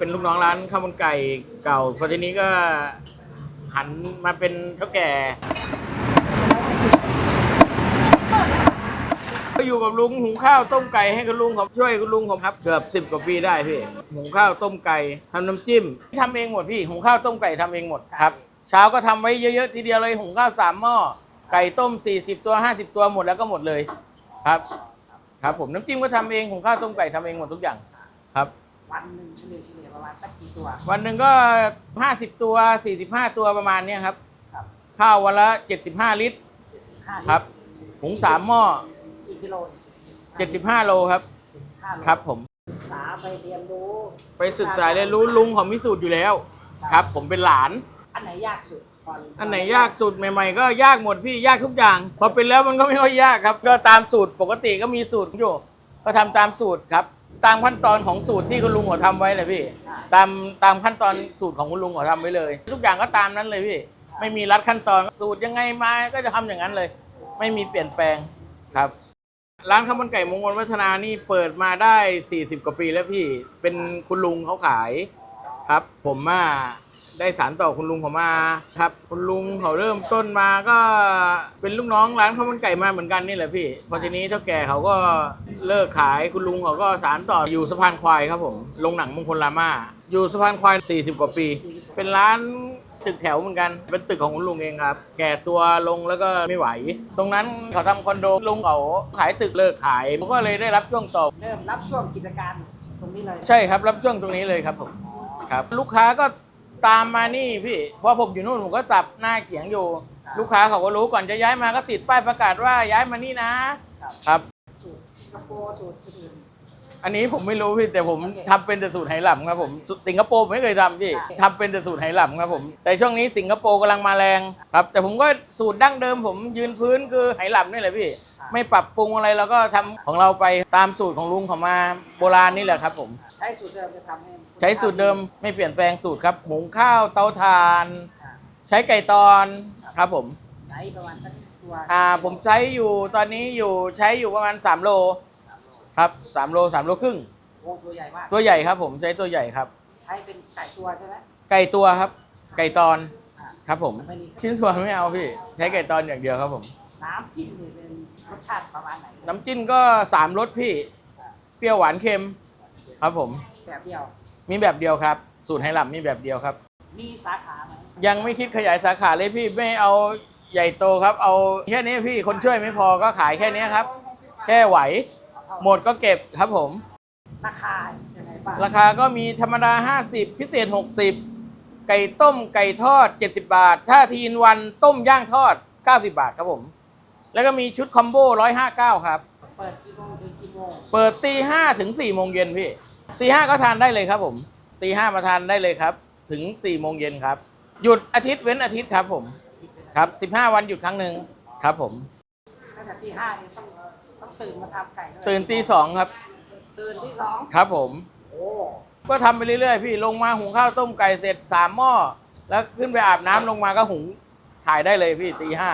ป็นลูกน้องร้านข้าวมันไก่เก่าพอทีนี้ก็หันมาเป็นเท่าแก่ ก็อยู่กับลุงหุงข้าวต้มไก่ให้คุณลุงผมช่วยคุณลุงผมครับเกือบสิบกว่าปีได้พี่หุงข้าวต้มไก่ทำน้ำจิ้มทำเองหมดพี่หุงข้าวต้มไก่ทำเองหมดครับเช้าก็ทำไว้เยอะๆทีเดียวเลยหุงข้าวสามหม้อไก่ต้ม 40 ตัว 50 ตัวหมดแล้วก็หมดเลยครับ ครับผมน้ำจิ้มก็ทำเองหุงข้าวต้มไก่ทำเองหมดทุกอย่างครับ วันหนึ่งเฉลี่ยเฉลี่ยประมาณสักกี่ตัว วันหนึ่งก็50ตัว45ตัวประมาณเนี้ยครับ ครับข้าววันละ75ลิตรเจ็ดสิบห้าครับ หุงสามหม้อกี่กิโล75โลครับ เจ็ดสิบห้าโลครับผม ศึกษาไปเรียนรู้ไปศึกษาเรียนรู้ลุงของมิสูตรอยู่แล้ว ครับ ผมเป็นหลาน อันไหนยากสุดตอนอันไหนยากสุดใหม่ๆ ก็ยากหมดพี่ยากทุกอย่าง พอเป็นแล้วมันก็ไม่ค่อยยากครับ ก็ตามสูตรปกติก็มีสูตรอยู่ ก็ทำตามสูตรครับ ตามขั้นตอนของสูตรที่คุณลุงเขาทำไว้เลยพี่ ตามตามขั้นตอนสูตรของคุณลุงเขาทำไว้เลย ทุกอย่างก็ตามนั้นเลยพี่ ไม่มีรัดขั้นตอนสูตรยังไงมาก็จะทำอย่างนั้นเลย ไม่มีเปลี่ยนแปลงครับ ร้านข้าวมันไก่มงคลวัฒนานี่เปิดมาได้ 40 กว่าปีแล้วพี่ เป็นคุณลุงเขาขาย ครับผมมาได้สารต่อคุณลุงเขามาครับ คุณลุงเขาเริ่มต้นมาก็เป็นลูกน้องร้านข้าวมันไก่มาเหมือนกันนี่แหละพี่พอทีนี้เท่าแก่เขาก็เลิกขายคุณลุงเขาก็สารต่ออยู่สะพานควายครับผมโรงหนังมงคลรามาอยู่สะพานควาย 40 กว่าปี เป็นร้านตึกแถวเหมือนกัน เป็นตึกของคุณลุงเองครับ แก่ตัวลงแล้วก็ไม่ไหว ตรงนั้นเขาทำคอนโดลุงเขาขายตึกเลิกขายผมก็เลยได้รับช่วงต่อเริ่มรับช่วงกิจการตรงนี้เลย ใช่ครับรับช่วงตรงนี้เลยครับผม ครับ ลูกค้าก็ตามมานี่พี่เพราะผมอยู่นู่นผมก็สับหน้าเขียงอยู่ ลูกค้าเขาก็รู้ก่อนจะย้ายมาก็ติดป้ายประกาศว่าย้ายมานี่นะ ครับครับสูตรสิงคโปร์สูตรอื่น อันนี้ผมไม่รู้พี่แต่ผมโอเคทำเป็นแต่สูตรไหหลำครับผมสิงคโปร์ผมไม่เคยทำพี่อ่าทำเป็นแต่สูตรไหหลำครับผม แต่ช่วงนี้สิงคโปร์กำลังมาแรงครับ แต่ผมก็สูตรดั้งเดิม ผมยืนพื้นคือไหหลำนี่แหละพี่ ไม่ปรับปรุงอะไรเราก็ทำของเราไปตามสูตรของลุงเขามาโบราณนี่แหละครับผมๆ ใช้สูตรเดิมจะทำให้ใช้สูตรเดิมไม่เปลี่ยนแปลงสูตรครับหุงข้าวเตาถ่าน อ่าใช้ไก่ตอนครับผมใช้ประมาณสักตัวอ่าผมใช้อยู่ตอนนี้อยู่ใช้อยู่ประมาณ 3 โลครับ3โล3โลครึ่งโอ้ตัวใหญ่มาก ตัวใหญ่ครับผมใช้ตัวใหญ่ครับ ใช้เป็นไก่ตัวใช่ไหมไก่ตัวครับ ไก่ตอนอ่าครับผม ไม่มีชิ้นส่วนไม่เอาพี่ ใช้ไก่ตอนอย่างเดียวครับผม น้ำจิ้มนี่เป็นรสชาติประมาณไหนน้ำจิ้มก็ 3รสพี่ เปรี้ยวหวานเค็ม ครับผม แบบเดียว มีแบบเดียวครับ สูตรไหหลำมีแบบเดียวครับ มีสาขาไหมยังไม่คิดขยายสาขาเลยพี่ไม่เอาใหญ่โตครับ เอาแค่นี้พี่คนช่วยไม่พอก็ขายแค่นี้ครับ แค่ไหว หมดก็เก็บครับผม ราคายังไงบ้างราคาก็มีธรรมดา 50 พิเศษ 60 ไก่ต้มไก่ทอด 70 บาท ถ้าทีนวันต้มย่างทอด 90 บาทครับผม แล้วก็มีชุดคอมโบ159 ครับ เปิดกี่โมงถึงกี่โมงเปิดตีห้าถึง4โมงเย็นพี่ตีห้าก็ทานได้เลยครับผมตีห้ามาทานได้เลยครับ ถึง4โมงเย็นครับ หยุดอาทิตย์เว้นอาทิตย์ครับผมครับ15วันหยุดครั้งหนึ่งครับผมตั้งแต่ที่ห้าเนี่ยต้องต้องตื่นมาทำไก่ด้วยตื่นตีสองครับ ตื่นที่สองครับผมโอ้ก็ทำไปเรื่อยๆพี่ลงมาหุงข้าวต้มไก่เสร็จสามหม้อแล้วขึ้นไปอาบน้ำลงมาก็หุงถ่ายได้เลยพี่ตีห้า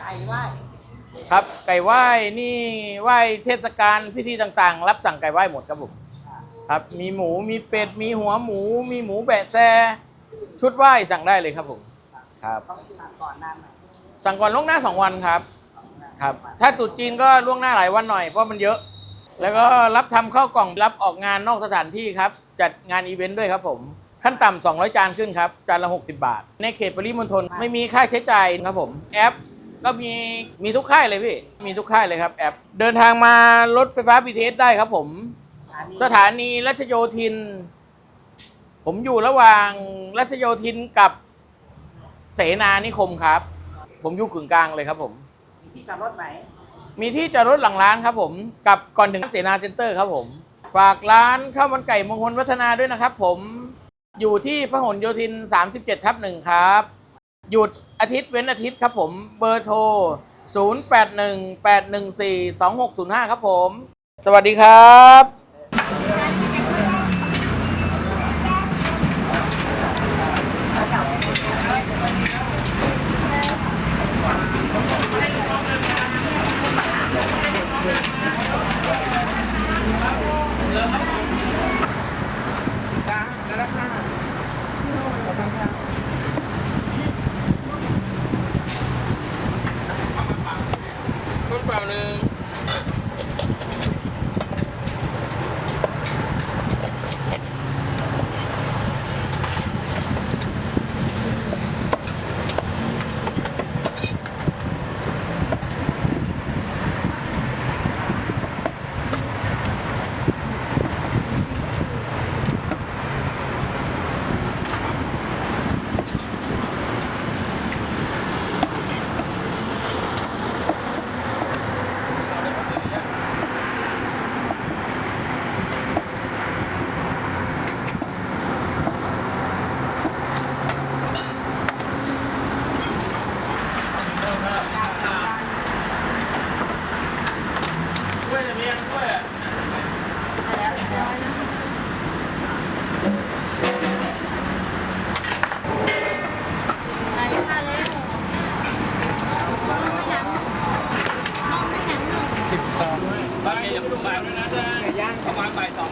ไก่ไหว้ ครับไก่ไหว้นี่ไหว้เทศกาลพิธีต่างๆ รับสั่งไก่ไหว้หมดครับผมอ่าครับ มีหมูมีเป็ดมีหัวหมู มีหมูแบะแซชุดไหว้สั่งได้เลยครับผมครับต้องสั่งก่อนนานหน่อยสั่งก่อนล่วงหน้าสองวันครับครับ ถ้าตรุษจีนก็ล่วงหน้าหลายวันหน่อยเพราะมันเยอะ แล้วก็รับทำข้าวกล่องรับออกงานนอกสถานที่ครับ จัดงานอีเวนต์ด้วยครับผมขั้นต่ำ200 จานขึ้นครับ จานละ 60 บาท ในเขตปริมณฑลไม่มีค่าใช้จ่ายครับผม แอป ก็มีมีทุกค่ายเลยพี่ มีทุกค่ายเลยครับแอปเดินทางมารถไฟฟ้า BTS ได้ครับผมอันนี้สถานีรัชโยธิน ผมอยู่ระหว่างรัชโยธินกับเสนานิคมครับ ผมอยู่กึ่งกลางเลยครับผม มีที่จอดรถไหนมีที่จอดรถหลังร้านครับผม กับก่อนถึงเสนาเซ็นเตอร์ครับผม ฝากร้านข้าวมันไก่มงคลวัฒนาด้วยนะครับผม อยู่ที่พหลโยธิน 37 ทับหนึ่งครับ หยุด อาทิตย์เว้นอาทิตย์ครับผมเบอร์โทร 0818142605 ครับผม สวัสดีครับ ไปไปด้วยนะจ๊ะย่างประมาณบ่ายสอง